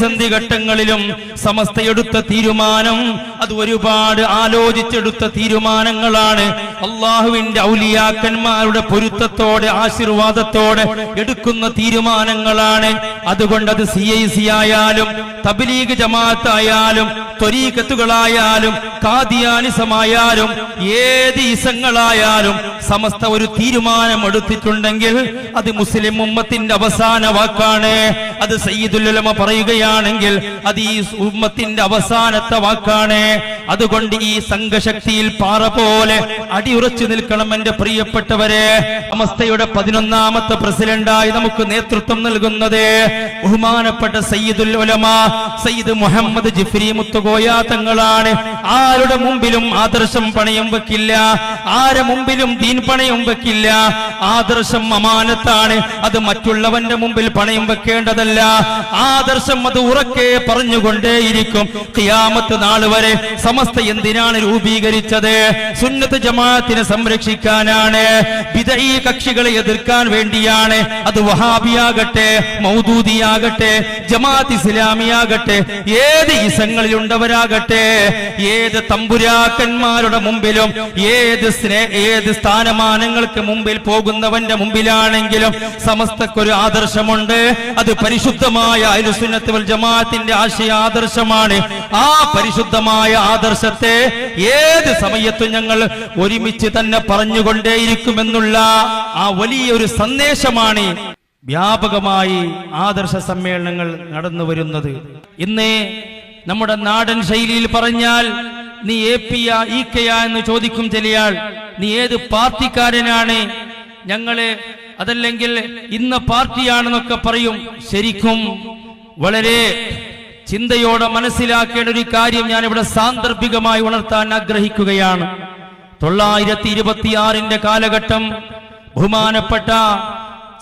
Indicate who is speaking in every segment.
Speaker 1: പ്രതിസന്ധി ഘട്ടങ്ങളിലും സമസ്തയെടുത്ത തീരുമാനം അത് ഒരുപാട് ആലോചിച്ചെടുത്ത തീരുമാനങ്ങളാണ്. അള്ളാഹുവിന്റെ ഔലിയാക്കന്മാരുടെ പൊരുത്തത്തോടെ ആശീർവാദത്തോടെ എടുക്കുന്ന തീരുമാനങ്ങളാണ്. അതുകൊണ്ട് അത് സി ഐ സി ആയാലും തബ്ലീഗ് ജമാഅത്തായാലും ത്വരീക്കത്തുകളായാലും കാതിയാനിസമായാലും ഏത് ഇസങ്ങളായാലും സമസ്ത ഒരു തീരുമാനം എടുത്തിട്ടുണ്ടെങ്കിൽ അത് മുസ്ലിം ഉമ്മത്തിന്റെ അവസാന വാക്കാണ്. അത് സയ്യിദുല്ലമ പറയുകയാണെങ്കിൽ അത് ഈ ഉമ്മത്തിന്റെ അവസാനത്തെ വാക്കാണ്. അതുകൊണ്ട് ഈ സംഘശക്തിയിൽ പാറ പോലെ അടിയുറച്ചു നിൽക്കണം എന്റെ പ്രിയപ്പെട്ടവരെ. സമസ്തയുടെ പതിനൊന്നാമത്തെ പ്രസിഡന്റായി നമുക്ക് നേതൃത്വം നൽകുന്നത് ബഹുമാനപ്പെട്ട സയ്യിദുൽ ഉലമ സയ്യിദ് മുഹമ്മദ് ജിഫ്രി മുത്തുകോയ തങ്ങളാണ്. ആരുടെ മുമ്പിലും ആദർശം പണയം വെക്കില്ല. ആരെ മുമ്പിലും ദീൻ പണയം വെക്കില്ല. ആദർശം അമാനത്താണ്. അത് മറ്റുള്ളവന്റെ മുമ്പിൽ പണയം വെക്കേണ്ടതല്ല. ആദർശം അത് ഉറക്കെ പറഞ്ഞുകൊണ്ടേയിരിക്കും. ഖിയാമത്ത് നാൾ വരെ സമസ്ത എന്തിനാണ് രൂപീകരിച്ചത്? സുന്നത്ത് ജമാഅത്തിനെ സംരക്ഷിക്കാനാണ്. വിദഈ കക്ഷികളെ എതിർക്കാൻ വേണ്ടിയാണ്. അത് വഹാബിയാകട്ടെ മൗദൂദിയാകട്ടെ ജമാഅത്ത് ഇസ്ലാമിയാകട്ടെ ഏത് ഇസങ്ങളിലുണ്ടവരാകട്ടെ ഏത് തമ്പുരാക്കന്മാരുടെ മുമ്പിലും ഏത് സ്നേ ഏത് സ്ഥാനമാനങ്ങൾക്ക് മുമ്പിൽ പോകുന്നവന്റെ മുമ്പിലാണെങ്കിലും സമസ്തക്കൊരു ആദർശമുണ്ട്. അത് പരിശുദ്ധമായ അലുസുന്നത്ത് വൽ ജമാഅത്തിന്റെ ആശയ ആദർശമാണ്. ആ പരിശുദ്ധമായ ആദർശത്തെ ഏത് സമയത്തും ഞങ്ങൾ ഒരുമിച്ച് തന്നെ പറഞ്ഞുകൊണ്ടേയിരിക്കുമെന്നുള്ള ആ വലിയൊരു സന്ദേശമാണ് വ്യാപകമായി ആദർശ സമ്മേളനങ്ങൾ നടന്നു വരുന്നത് ഇന്ന് നമ്മുടെ നാടൻ ശൈലിയിൽ പറഞ്ഞാൽ നീ എ പി ആ ഇ കെയാ എന്ന് ചോദിക്കും ചിലയാൾ. നീ ഏത് പാർട്ടിക്കാരനാണ്? ഞങ്ങൾ അതല്ലെങ്കിൽ ഇന്ന പാർട്ടിയാണെന്നൊക്കെ പറയും. ശരിക്കും വളരെ ചിന്തയോടെ മനസ്സിലാക്കേണ്ട ഒരു കാര്യം ഞാൻ ഇവിടെ സാന്ദർഭികമായി ഉണർത്താൻ ആഗ്രഹിക്കുകയാണ്. തൊള്ളായിരത്തി ഇരുപത്തിയാറിന്റെ കാലഘട്ടം ബഹുമാനപ്പെട്ട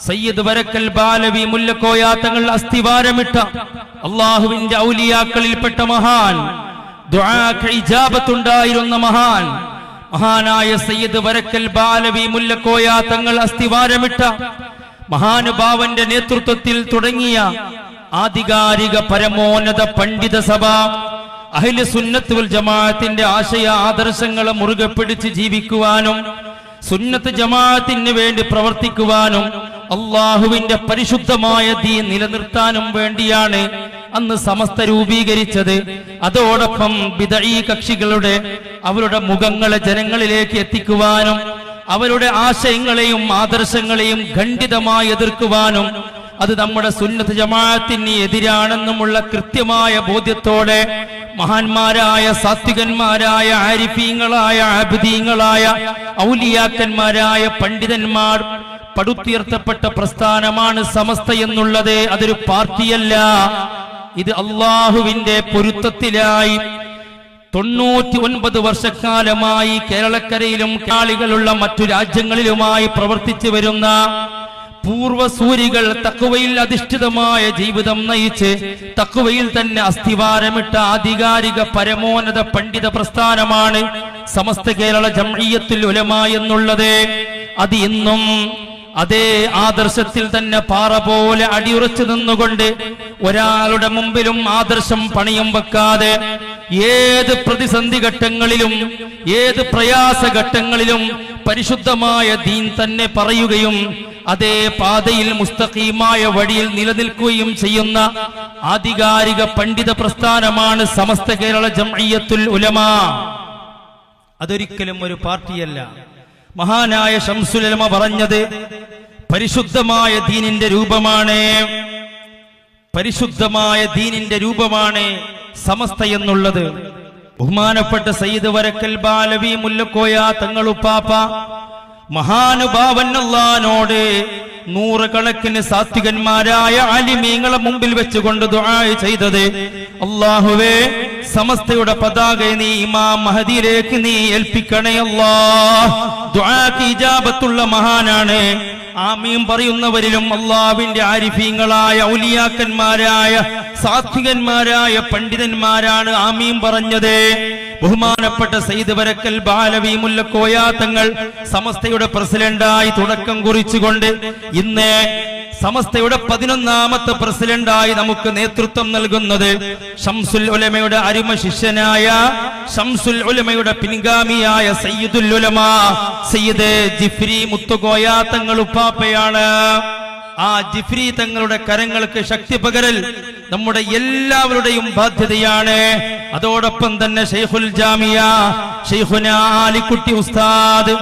Speaker 1: സയ്യിദ് വരക്കൽ ബാലവി മുല്ലക്കോയാത്തങ്ങൾ അസ്ഥിവാരമിട്ട അള്ളാഹുവിന്റെ ഔലിയാക്കളിൽപ്പെട്ട മഹാൻ ഇജാബത്തുണ്ടായിരുന്ന മഹാൻ മഹാനായ സയ്യിദ് വരക്കൽ ബാലവി മുല്ലക്കോയാത്തങ്ങൾ അസ്ഥിവാരമിട്ട മഹാനുഭാവന്റെ നേതൃത്വത്തിൽ തുടങ്ങിയ ആധികാരിക പരമോന്നത പണ്ഡിത സഭ അഹിൽ സുന്നത്ത് വൽ ജമാഅത്തിന്റെ ആശയ ആദർശങ്ങളെ മുറുകെ പിടിച്ച് ജീവിക്കുവാനും സുന്നത്ത് ജമാഅത്തിന് വേണ്ടി പ്രവർത്തിക്കുവാനും അള്ളാഹുവിന്റെ പരിശുദ്ധമായ തീ നിലനിർത്താനും വേണ്ടിയാണ് അന്ന് സമസ്ത രൂപീകരിച്ചത്. അതോടൊപ്പം ബിദഈ കക്ഷികളുടെ അവരുടെ മുഖങ്ങളെ ജനങ്ങളിലേക്ക് എത്തിക്കുവാനും അവരുടെ ആശയങ്ങളെയും ആദർശങ്ങളെയും ഖണ്ഡിതമായി എതിർക്കുവാനും അത് നമ്മുടെ സുന്നത്ത് ജമാഅത്തിന് എതിരാണെന്നുമുള്ള കൃത്യമായ ബോധ്യത്തോടെ മഹാന്മാരായ സാത്വികന്മാരായ ആരിഫീങ്ങളായ ആബിദീങ്ങളായ ഔലിയാക്കന്മാരായ പണ്ഡിതന്മാർ പടുത്തുയർത്തപ്പെട്ട പ്രസ്ഥാനമാണ് സമസ്ത എന്നുള്ളത്. അതൊരു പാർട്ടിയല്ല. ഇത് അള്ളാഹുവിന്റെ പൊരുത്തത്തിലായി തൊണ്ണൂറ്റി ഒൻപത് വർഷക്കാലമായി കേരളക്കരയിലും കാളികളുള്ള മറ്റു രാജ്യങ്ങളിലുമായി പ്രവർത്തിച്ചു വരുന്ന പൂർവസൂരികൾ തക്കുവയിൽ അധിഷ്ഠിതമായ ജീവിതം നയിച്ച് തക്കുവയിൽ തന്നെ അസ്ഥിവാരമിട്ട ആധികാരിക പരമോന്നത പണ്ഡിത പ്രസ്ഥാനമാണ് സമസ്ത കേരള ജംഇയ്യത്തുൽ ഉലമ എന്നുള്ളത്. അത് ഇന്നും അതേ ആദർശത്തിൽ തന്നെ പാറ പോലെ അടിയുറച്ചു നിന്നുകൊണ്ട് ഒരാളുടെ മുമ്പിലും ആദർശം പണിയും വെക്കാതെ ഏത് പ്രതിസന്ധി ഘട്ടങ്ങളിലും ഏത് പ്രയാസ ഘട്ടങ്ങളിലും പരിശുദ്ധമായ ദീൻ തന്നെ പറയുകയും അതേ പാതയിൽ മുസ്തഖീമായ വഴിയിൽ നിലനിൽക്കുകയും ചെയ്യുന്ന ആധികാരിക പണ്ഡിത പ്രസ്ഥാനമാണ് സമസ്ത കേരള ജംഇയ്യത്തുൽ ഉലമ. അതൊരിക്കലും ഒരു പാർട്ടിയല്ല. മഹാനായ ഷംസുലമ പറഞ്ഞത് പരിശുദ്ധമായ ദീനിന്റെ രൂപമാണ്. പരിശുദ്ധമായ ദീനിന്റെ രൂപമാണ് സമസ്ത എന്നുള്ളത്. ബഹുമാനപ്പെട്ട സയ്യിദ് വരക്കൽ ബാലവി മുല്ലക്കോയ തങ്ങളുപ്പാപ്പ മഹാനുഭാവൻ അള്ളഹാനോട് നൂറുകണക്കിന് സാത്വികന്മാരായ അലിമീങ്ങളെ മുമ്പിൽ വെച്ചുകൊണ്ട് ദുആഇ ചെയ്തത്. അള്ളാഹുവേ സമസ്തയുടെ പതാക നീ ഇമാം മഹദിയിലേക്ക് നീ ഏൽപ്പിക്കണേ അല്ലാ. മഹാനാണ്. ആമീം പറയുന്നവരിലും അള്ളാവിന്റെ ആരിഫീങ്ങളായ ഔലിയാക്കന്മാരായ സാത്വികന്മാരായ പണ്ഡിതന്മാരാണ് ആമീം പറഞ്ഞത്. ബഹുമാനപ്പെട്ട സയ്യിദ് വരക്കൽ ബാലവി മുല്ലക്കോയ തങ്ങൾ സമസ്തയുടെ പ്രസിഡന്റായി തുടക്കം കുറിച്ചുകൊണ്ട് ഇന്ന് സമസ്തയുടെ പതിനൊന്നാമത്തെ പ്രസിഡന്റായി നമുക്ക് നേതൃത്വം നൽകുന്നത് ഷംസുൽ ഉലമയുടെ അരിമ ശിഷ്യനായ ഷംസുൽ ഉലമയുടെ പിൻഗാമിയായ സയ്യിദുൽ ഉലമ സയ്യിദ് ജിഫ്രി മുത്തുകോയ തങ്ങൾ ഉപ്പാപ്പയാണ്. ആ ജിഫ്രി തങ്ങളുടെ കരങ്ങൾക്ക് ശക്തി പകരൽ നമ്മുടെ എല്ലാവരുടെയും ബാധ്യതയാണ്. അതോടൊപ്പം തന്നെ ഷെയ്ഖുൽ ജാമിയ ഷെയ്ഖുന ആലിക്കുട്ടി ഉസ്താദ്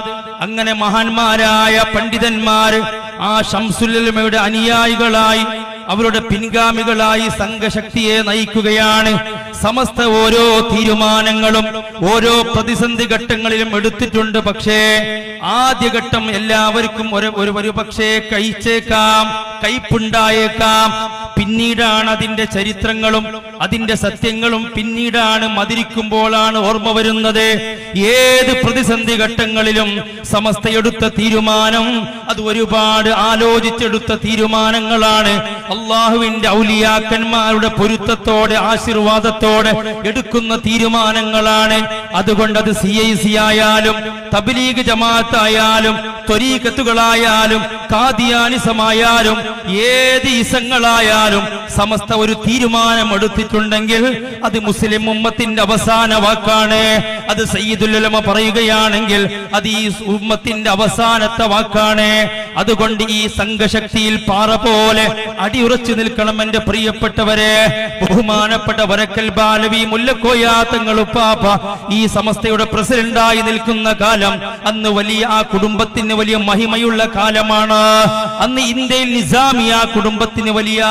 Speaker 1: അങ്ങനെ മഹാന്മാരായ പണ്ഡിതന്മാര് ആ ഷംസുല്ലമയുടെ അനുയായികളായി അവരുടെ പിൻഗാമികളായി സംഘശക്തിയെ നയിക്കുകയാണ്. സമസ്ത ഓരോ തീരുമാനങ്ങളും ഓരോ പ്രതിസന്ധി ഘട്ടങ്ങളിലും എടുത്തിട്ടുണ്ട്. പക്ഷേ ആദ്യഘട്ടം എല്ലാവർക്കും ഒരു ഒരു പക്ഷേ കഴിച്ചേക്കാം കയ്പുണ്ടായേക്കാം. പിന്നീടാണ് അതിന്റെ ചരിത്രങ്ങളും അതിന്റെ സത്യങ്ങളും പിന്നീടാണ് മതിരിക്കുമ്പോഴാണ് ഓർമ്മ വരുന്നത്. ഏത് പ്രതിസന്ധി ഘട്ടങ്ങളിലും സമസ്തയെടുത്ത തീരുമാനം അത് ഒരുപാട് ആലോചിച്ചെടുത്ത തീരുമാനങ്ങളാണ്. അള്ളാഹുവിന്റെ ഔലിയാക്കന്മാരുടെ പൊരുത്തത്തോടെ ആശീർവാദത്തോടെ എടുക്കുന്ന തീരുമാനങ്ങളാണ്. അതുകൊണ്ട് അത് സി ഐ സി ആയാലും തബ്ലീഗ് ജമാഅത്തായാലും ത്വരീകത്തുകളായാലും കാദിയാനിസമായാലും ഏത് ഇസങ്ങളായാലും സമസ്ത ഒരു തീരുമാനം എടുത്തിട്ടുണ്ടെങ്കിൽ അത് മുസ്ലിം ഉമ്മത്തിന്റെ അവസാന വാക്കാണ്. അത് സയ്യിദുല്ലമ പറയുകയാണെങ്കിൽ അത് ഈ ഉമ്മത്തിന്റെ അവസാനത്തെ വാക്കാണ്. അതുകൊണ്ട് ഈ സംഘശക്തിയിൽ പാറ പോലെ അടിയുറച്ചു നിൽക്കണം എന്റെ പ്രിയപ്പെട്ടവരെ. ബഹുമാനപ്പെട്ട വരക്കൽ ബാലവി മുല്ലക്കോയ തങ്ങൾ ഉപ്പാപ്പ ഈ സമസ്തയുടെ പ്രസിഡന്റായി നിൽക്കുന്ന കാലം അന്ന് വലിയ ആ കുടുംബത്തിന് വലിയ മഹിമയുള്ള കാലമാണ്. അന്ന് ഇന്ത്യയിൽ നിസാമി ആ കുടുംബത്തിന് വലിയ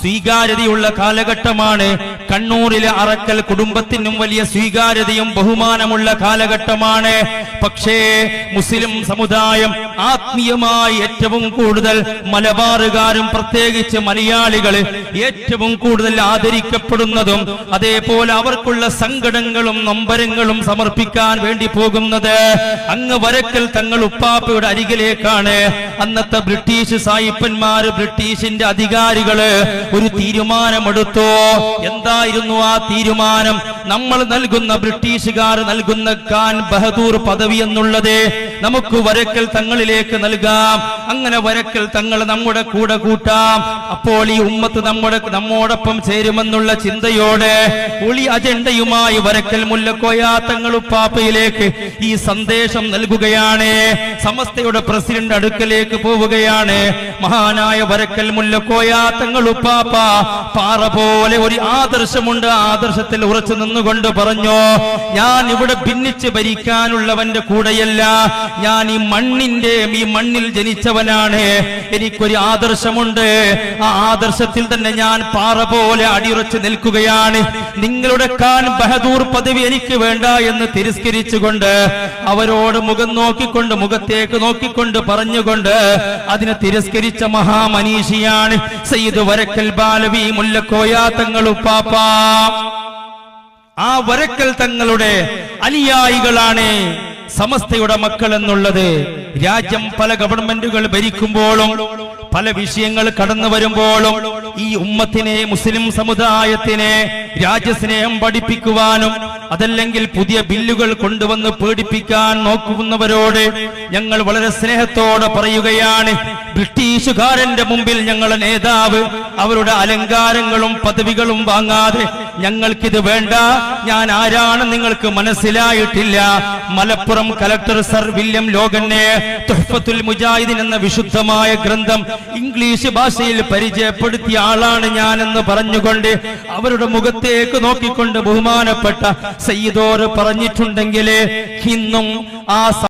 Speaker 1: സ്വീകാര്യതയുള്ള കാലഘട്ടമാണ്. കണ്ണൂരിലെ അറക്കൽ കുടുംബത്തിനും വലിയ സ്വീകാര്യതയും ബഹുമാനമുള്ള കാലഘട്ടമാണ്. പക്ഷേ മുസ്ലിം സമുദായം ആത്മീയമായി ഏറ്റവും കൂടുതൽ മലബാറുകാരും പ്രത്യേകിച്ച് മലയാളികൾ ഏറ്റവും കൂടുതൽ ആദരിക്കപ്പെടുന്നതും അതേപോലെ അവർക്കുള്ള സങ്കടങ്ങളും നൊമ്പരങ്ങളും സമർപ്പിക്കാൻ വേണ്ടി പോകുന്നത് അങ്ങ് വരക്കൽ തങ്ങൾ ഉപ്പാപ്പയുടെ അരികിലേക്കാണ്. അന്നത്തെ ബ്രിട്ടീഷ് സായിപ്പന്മാര് ബ്രിട്ടീഷിന്റെ അധികാരികൾ ഒരു തീരുമാനമെടുത്തു. എന്തായിരുന്നു ആ തീരുമാനം? നമ്മൾ നൽകുന്ന ബ്രിട്ടീഷുകാർ നൽകുന്ന ഖാൻ ബഹദൂർ പദവി എന്നുള്ളത് നമുക്ക് വരക്കൽ തങ്ങളിലേക്ക് നൽകാം. അങ്ങനെ വരക്കൽ തങ്ങൾ നമ്മുടെ കൂടെ കൂട്ടാം. അപ്പോൾ ഈ ഉമ്മത്ത് നമ്മുടെ നമ്മോടൊപ്പം ചേരുമെന്നുള്ള ചിന്തയോടെ ഒളി അജണ്ടയുമായി വരക്കൽ മുല്ലക്കോയാ മുല്ലക്കോയ തങ്ങളുപ്പാപ്പയിലേക്ക് ഈ സന്ദേശം നൽകുകയാണ്. സമസ്തയുടെ പ്രസിഡന്റ് അടുക്കലേക്ക് പോവുകയാണ്. മഹാനായ വരക്കൽ മുല്ലക്കോയ തങ്ങളുപ്പാപ്പ പാറ പോലെ ഒരു ആദർശമുണ്ട്. ആദർശത്തിൽ ഉറച്ചു നിന്നുകൊണ്ട് പറഞ്ഞു ഞാൻ ഇവിടെ ഭിന്നിച്ച് ഭരിക്കാനുള്ളവന്റെ കൂടെയല്ല. ഞാൻ ഈ മണ്ണിന്റെ ഈ മണ്ണിൽ ജനിച്ചവനാണ്. എനിക്കൊരു ആദർശമുണ്ട്. ആ ആദർശത്തിൽ തന്നെ ഞാൻ പാറ പോലെ അടിയുറച്ച് നിൽക്കുകയാണ്. നിങ്ങളുടെ ഖാൻ ബഹദൂർ പദവി എനിക്ക് വേണ്ട എന്ന് തിരസ്കരിച്ചുകൊണ്ട് അവരോട് മുഖം നോക്കിക്കൊണ്ട് മുഖത്തേക്ക് നോക്കിക്കൊണ്ട് പറഞ്ഞുകൊണ്ട് അതിനെ തിരസ്കരിച്ച മഹാമനീഷിയാണ് സയ്യിദ് വരക്കൽ ബാലവി മുല്ലക്കോയാ തങ്ങളുപ്പാപ്പ ആ വരക്കൽ തങ്ങളുടെ അനുയായികളാണ് സമസ്തയുടെ മക്കൾ എന്നുള്ളത്. രാജ്യം പല ഗവൺമെന്റുകൾ ഭരിക്കുമ്പോഴും പല വിഷയങ്ങൾ കടന്നു വരുമ്പോഴും ഈ ഉമ്മത്തിനെ മുസ്ലിം സമുദായത്തിനെ രാജ്യസ്നേഹം പഠിപ്പിക്കുവാനും അതല്ലെങ്കിൽ പുതിയ ബില്ലുകൾ കൊണ്ടുവന്ന് പേടിപ്പിക്കാൻ നോക്കുന്നവരോട് ഞങ്ങൾ വളരെ സ്നേഹത്തോടെ പറയുകയാണ്. ബ്രിട്ടീഷുകാരന്റെ മുമ്പിൽ ഞങ്ങളുടെ നേതാവ്. അവരുടെ അലങ്കാരങ്ങളും പദവികളും വാങ്ങാതെ ഞങ്ങൾക്കിത് വേണ്ട. ഞാൻ ആരാണ് നിങ്ങൾക്ക് മനസ്സിലായിട്ടില്ല. മലപ്പുറം കലക്ടർ സർ വില്യം ലോകനെ തുഹ്ഫത്തുൽ മുജാഹിദിൻ എന്ന വിശുദ്ധമായ ഗ്രന്ഥം ഇംഗ്ലീഷ് ഭാഷയിൽ പരിചയപ്പെടുത്തിയ ആളാണ് ഞാൻ എന്ന് പറഞ്ഞുകൊണ്ട് അവരുടെ മുഖത്തേക്ക് നോക്കിക്കൊണ്ട് ബഹുമാനപ്പെട്ട സയ്യിദോർ പറഞ്ഞിട്ടുണ്ടെങ്കിൽ ഇന്നും ആ